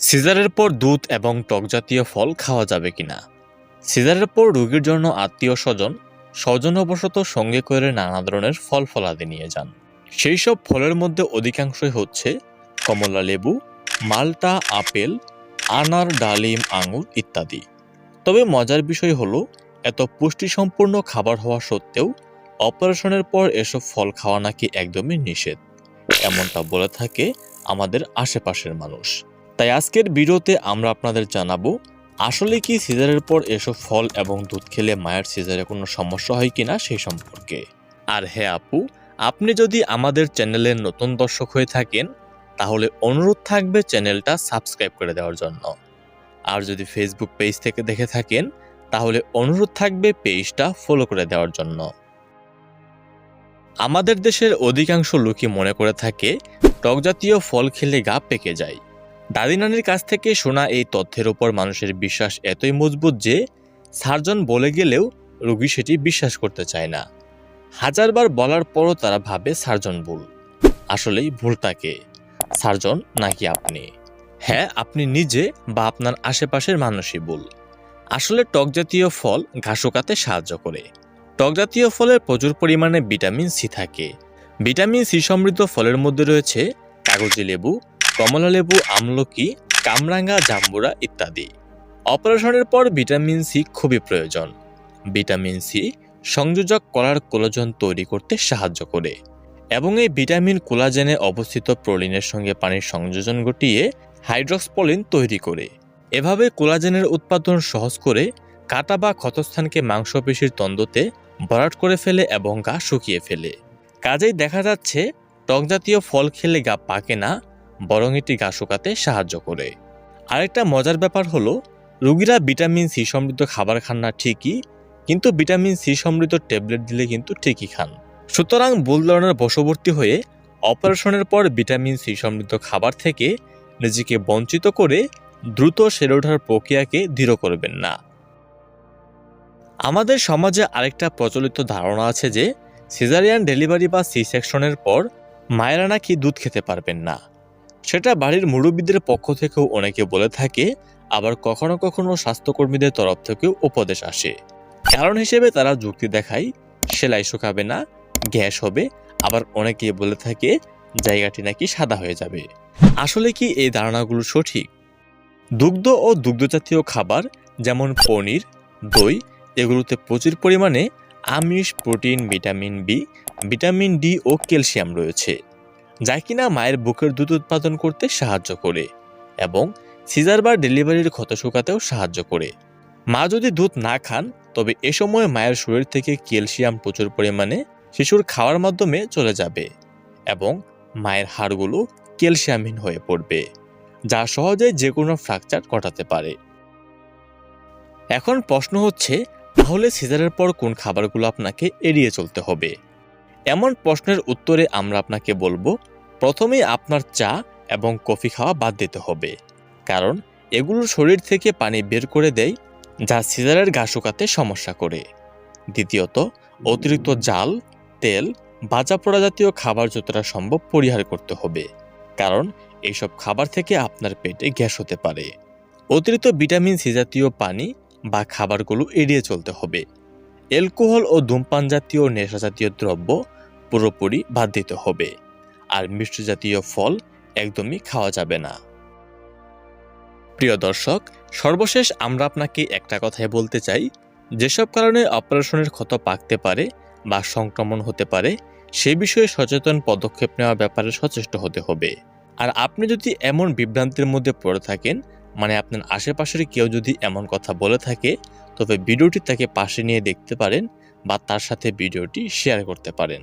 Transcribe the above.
সিজারের পর দুধ এবং টক জাতীয় ফল খাওয়া যাবে কিনা? সিজারের পর রোগীর জন্য আত্মীয় স্বজন সৌজন্যবশত সঙ্গে করে নানা ধরনের ফল ফলাদি নিয়ে যান। সেই সব ফলের মধ্যে অধিকাংশই হচ্ছে কমলা লেবু, মাল্টা, আপেল, আনার, ডালিম, আঙুর ইত্যাদি। তবে মজার বিষয় হলো, এত পুষ্টিসম্পন্ন খাবার হওয়া সত্ত্বেও অপারেশনের পর এসব ফল খাওয়া নাকি একদমই নিষেধ। এমনটা বলে থাকে আমাদের আশেপাশের মানুষ। তাই আজকের ভিডিওতে আমরা আপনাদের জানাব, আসলে কি সিজারের পর এসব ফল এবং দুধ খেলে মায়ের সিজারে কোনো সমস্যা হয় কিনা সেই সম্পর্কে। আর হ্যাঁ আপু, আপনি যদি আমাদের চ্যানেলের নতুন দর্শক হয়ে থাকেন, তাহলে অনুরোধ থাকবে চ্যানেলটা সাবস্ক্রাইব করে দেওয়ার জন্য। আর যদি ফেসবুক পেজ থেকে দেখে থাকেন, তাহলে অনুরোধ থাকবে পেজটা ফলো করে দেওয়ার জন্য। আমাদের দেশের অধিকাংশ লোকই মনে করে থাকে, টক জাতীয় ফল খেলে গা পেকে যায়। দাদি নানির কাছ থেকে শোনা এই তথ্যের ওপর মানুষের বিশ্বাস এতই মজবুত যে সার্জন বলে গেলেও রোগী সেটি বিশ্বাস করতে চায় না। হাজারবার বলার পরও তারা ভাবে সার্জন ভুল। আসলেই ভুলটাকে সার্জন নাকি আপনি? হ্যাঁ আপনি নিজে বা আপনার আশেপাশের মানুষই ভুল। আসলে টক জাতীয় ফল ঘাসকাতে সাহায্য করে। টক জাতীয় ফলের প্রচুর পরিমাণে ভিটামিন সি থাকে। ভিটামিন সি সমৃদ্ধ ফলের মধ্যে রয়েছে কাগজি লেবু কমলা লেবু আমলকি, কামরাঙ্গা, জাম্বুরা ইত্যাদি। অপারেশনের পর ভিটামিন সি খুবই প্রয়োজন। ভিটামিন সি সংযোজক কলার কোলাজন তৈরি করতে সাহায্য করে এবং এই ভিটামিন কোলাজেনে অবস্থিত প্রোলিনের সঙ্গে পানির সংযোজন ঘটিয়ে হাইড্রক্সপলিন তৈরি করে। এভাবে কোলাজেনের উৎপাদন সহজ করে কাটা বা ক্ষতস্থানকে মাংসপেশির তন্দ্রতে ভরাট করে ফেলে এবং গা শুকিয়ে ফেলে। কাজেই দেখা যাচ্ছে, টক জাতীয় ফল খেলে গা পাকে না বরং এটি গা শুকাতে সাহায্য করে। আরেকটা মজার ব্যাপার হলো, রোগীরা ভিটামিন সি সমৃদ্ধ খাবার খান না ঠিকই, কিন্তু ভিটামিন সি সমৃদ্ধ ট্যাবলেট দিলে কিন্তু ঠিকই খান। সুতরাং ভুল ধরনের বশবর্তী হয়ে অপারেশনের পর ভিটামিন সি সমৃদ্ধ খাবার থেকে নিজেকে বঞ্চিত করে দ্রুত সেরে ওঠার প্রক্রিয়াকে দৃঢ় করবেন না। আমাদের সমাজে আরেকটা প্রচলিত ধারণা আছে যে সিজারিয়ান ডেলিভারি বা সি সেকশনের পর মায়েরা নাকি দুধ খেতে পারবেন না। সেটা বাড়ির মুরব্বীদের পক্ষ থেকেও অনেকে বলে থাকে, আবার কখনো কখনো স্বাস্থ্যকর্মীদের তরফ থেকেও উপদেশ আসে। কারণ হিসেবে তারা যুক্তি দেখায়, সেলাই শুকাবে না, গ্যাস হবে, আবার অনেকে বলে থাকে, জায়গাটি নাকি সাদা হয়ে যাবে। আসলে কি এই ধারণাগুলো সঠিক? দুগ্ধ ও দুগ্ধজাতীয় খাবার, যেমন পনির, দই, এগুলোতে প্রচুর পরিমাণে আমিষ, protein, vitamin B, vitamin D ও ক্যালসিয়াম রয়েছে। যা কিনা মায়ের বুকের দুধ উৎপাদন করতে সাহায্য করে এবং সিজার বা ডেলিভারির ক্ষত শুকাতেও সাহায্য করে। মা যদি দুধ না খান, তবে এ সময় মায়ের শরীর থেকে ক্যালসিয়াম প্রচুর পরিমাণে শিশুর খাওয়ার মাধ্যমে চলে যাবে এবং মায়ের হাড়গুলো ক্যালসিয়ামহীন হয়ে পড়বে, যা সহজে যে কোনো ফ্র্যাকচার ঘটাতে পারে। এখন প্রশ্ন হচ্ছে, তাহলে সিজারের পর কোন খাবারগুলো আপনাকে এড়িয়ে চলতে হবে? এমন প্রশ্নের উত্তরে আমরা আপনাকে বলব প্রথমেই আপনার চা এবং কফি খাওয়া বাদ দিতে হবে। কারণ, এগুলো শরীর থেকে পানি বের করে দেয়, যা সিজারের ঘা শুকাতে সমস্যা করে। দ্বিতীয়ত, অতিরিক্ত জাল, তেল, ভাজা পোড়া জাতীয় খাবার যতটা সম্ভব পরিহার করতে হবে। কারণ এইসব খাবার থেকে আপনার পেটে গ্যাস হতে পারে। অতিরিক্ত ভিটামিন সি জাতীয় পানি বা খাবারগুলো এড়িয়ে চলতে হবে। অ্যালকোহল ও ধূমপান জাতীয় নেশা জাতীয় দ্রব্য পুরোপুরি বাদ দিতে হবে। আর মিষ্টি জাতীয় ফল একদমই খাওয়া যাবে না। প্রিয় দর্শক, সর্বশেষ আমরা আপনাকে একটা কথাই বলতে চাই। যেসব কারণে অপারেশনের ক্ষত পাকতে পারে বা সংক্রমণ হতে পারে, সে বিষয়ে সচেতন পদক্ষেপ নেওয়ার ব্যাপারে সচেষ্ট হতে হবে। আর আপনি যদি এমন বিভ্রান্তির মধ্যে পড়ে থাকেন মানে আপনার আশেপাশের কেউ যদি এমন কথা বলে থাকে, তবে ভিডিওটি তাকে পাশে নিয়ে দেখতে পারেন বা তার সাথে ভিডিওটি শেয়ার করতে পারেন।